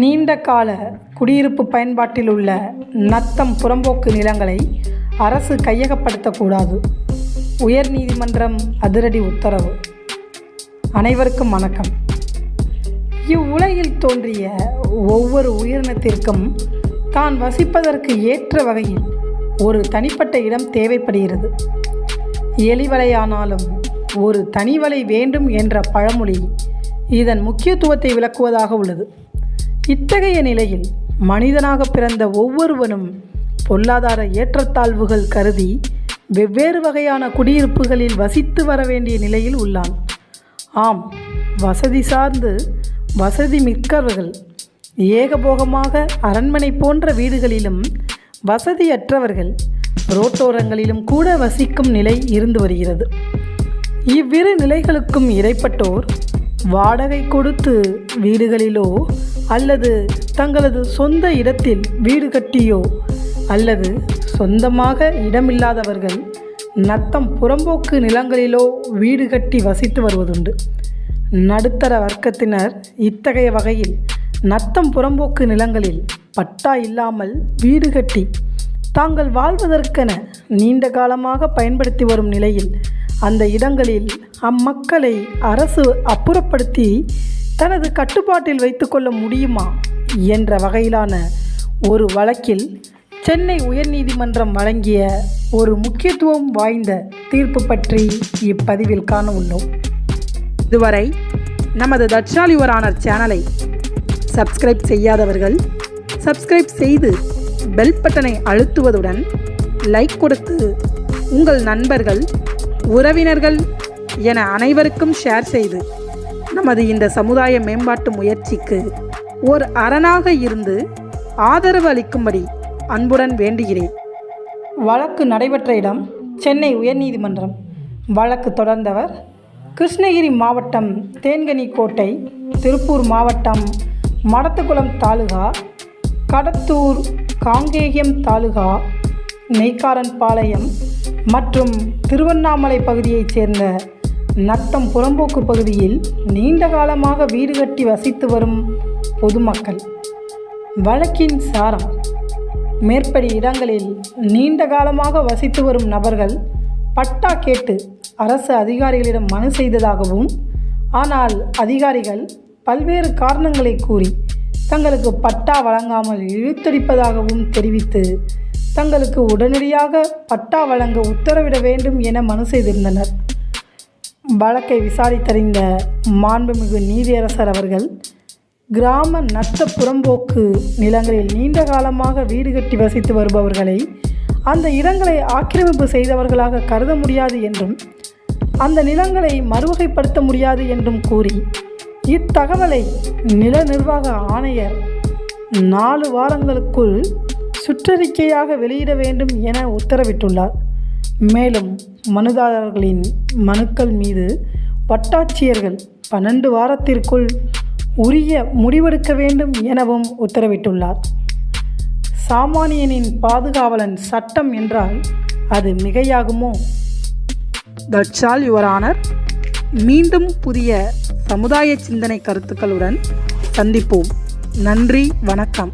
நீண்ட கால குடியிருப்பு பயன்பாட்டில் உள்ள நத்தம் புறம்போக்கு நிலங்களை அரசு கையகப்படுத்தக்கூடாது. உயர் நீதிமன்றம் அதிரடி உத்தரவு. அனைவருக்கும் வணக்கம். இவ்வுலகில் தோன்றிய ஒவ்வொரு உயிரினத்திற்கும் தான் வசிப்பதற்கு ஏற்ற வகையில் ஒரு தனிப்பட்ட இடம் தேவைப்படுகிறது. எலிவலையானாலும் ஒரு தனிவலை வேண்டும் என்ற பழமொழி இதன் முக்கியத்துவத்தை விளக்குவதாக உள்ளது. இத்தகைய நிலையில் மனிதனாக பிறந்த ஒவ்வொருவனும் பொருளாதார ஏற்றத்தாழ்வுகள் கருதி வெவ்வேறு வகையான குடியிருப்புகளில் வசித்து வர வேண்டிய நிலையில் உள்ளான். ஆம் வசதி சார்ந்து வசதி மிக்கவர்கள். ஏகபோகமாக அரண்மனை போன்ற வீடுகளிலும் வசதியற்றவர்கள் ரோட்டோரங்களிலும் கூட வசிக்கும் நிலை இருந்து வருகிறது. இவ்விரு நிலைகளுக்கும் இடைப்பட்டோர் வாடகை கொடுத்து வீடுகளிலோ அல்லது தங்களது சொந்த இடத்தில் வீடு கட்டியோ அல்லது சொந்தமாக இடமில்லாதவர்கள் நத்தம் புறம்போக்கு நிலங்களிலோ வீடு கட்டி வசித்து வருவதுண்டு. நடுத்தர வர்க்கத்தினர் இத்தகைய வகையில் நத்தம் புறம்போக்கு நிலங்களில் பட்டா இல்லாமல் வீடு கட்டி தாங்கள் வாழ்வதற்கென நீண்ட காலமாக பயன்படுத்தி வரும் நிலையில் அந்த இடங்களில் அம்மக்களை அரசு அப்புறப்படுத்தி தனது கட்டுப்பாட்டில் வைத்துக்கொள்ள முடியுமா என்ற வகையிலான ஒரு வழக்கில் சென்னை உயர்நீதிமன்றம் வழங்கிய ஒரு முக்கியத்துவம் வாய்ந்த தீர்ப்பு பற்றி இப்பதிவில் காண உள்ளோம். இதுவரை நமது தட்சால் யுவர் ஆனர் சேனலை சப்ஸ்கிரைப் செய்யாதவர்கள் சப்ஸ்கிரைப் செய்து பெல் பட்டனை அழுத்துவதுடன் லைக் கொடுத்து உங்கள் நண்பர்கள் உறவினர்கள் என அனைவருக்கும் ஷேர் செய்து நமது இந்த சமுதாய மேம்பாட்டு முயற்சிக்கு ஒரு அரணாக இருந்து ஆதரவு அளிக்கும்படி அன்புடன் வேண்டுகிறேன். வழக்கு நடைபெற்ற இடம் சென்னை உயர்நீதிமன்றம். வழக்கு தொடர்ந்தவர் கிருஷ்ணகிரி மாவட்டம் தேன்கனி கோட்டை திருப்பூர் மாவட்டம் மடத்துக்குளம் தாலுகா கடத்தூர் காங்கேயம் தாலுகா நெய்க்காரன்பாளையம் மற்றும் திருவண்ணாமலை பகுதியைச் சேர்ந்த நத்தம் புறம்போக்கு பகுதியில் நீண்ட காலமாக வீடு கட்டி வசித்து வரும் பொதுமக்கள். வழக்கின் சாரம். மேற்படி இடங்களில் நீண்ட காலமாக வசித்து வரும் நபர்கள் பட்டா கேட்டு அரசு அதிகாரிகளிடம் மனு செய்ததாகவும் ஆனால் அதிகாரிகள் பல்வேறு காரணங்களை கூறி தங்களுக்கு பட்டா வழங்காமல் இழுத்தடிப்பதாகவும் தெரிவித்து தங்களுக்கு உடனடியாக பட்டா வழங்க உத்தரவிட வேண்டும் என மனு செய்திருந்தனர். வழக்கை விசாரித்தறிந்த மாண்புமிகு நீதியரசர் அவர்கள் கிராம நத்த புறம்போக்கு நிலங்களில் நீண்ட காலமாக வீடு கட்டி வசித்து வருபவர்களை அந்த இடங்களை ஆக்கிரமிப்பு செய்தவர்களாக கருத முடியாது என்றும் அந்த நிலங்களை மறுவகைப்படுத்த முடியாது என்றும் கூறி இத்தகவலை நில நிர்வாக ஆணையர் நாலு வாரங்களுக்குள் சுற்றறிக்கையாக வெளியிட வேண்டும் என உத்தரவிட்டுள்ளார். மேலும் மனுதாரர்களின் மனுக்கள் மீது வட்டாட்சியர்கள் பன்னெண்டு வாரத்திற்குள் உரிய முடிவெடுக்க வேண்டும் எனவும் உத்தரவிட்டுள்ளார். சாமானியனின் பாதுகாவலன் சட்டம் என்றால் அது மிகையாகுமோ? That's all your honour. மீண்டும் புதிய சமுதாய சிந்தனை கருத்துக்களுடன் சந்திப்போம். நன்றி வணக்கம்.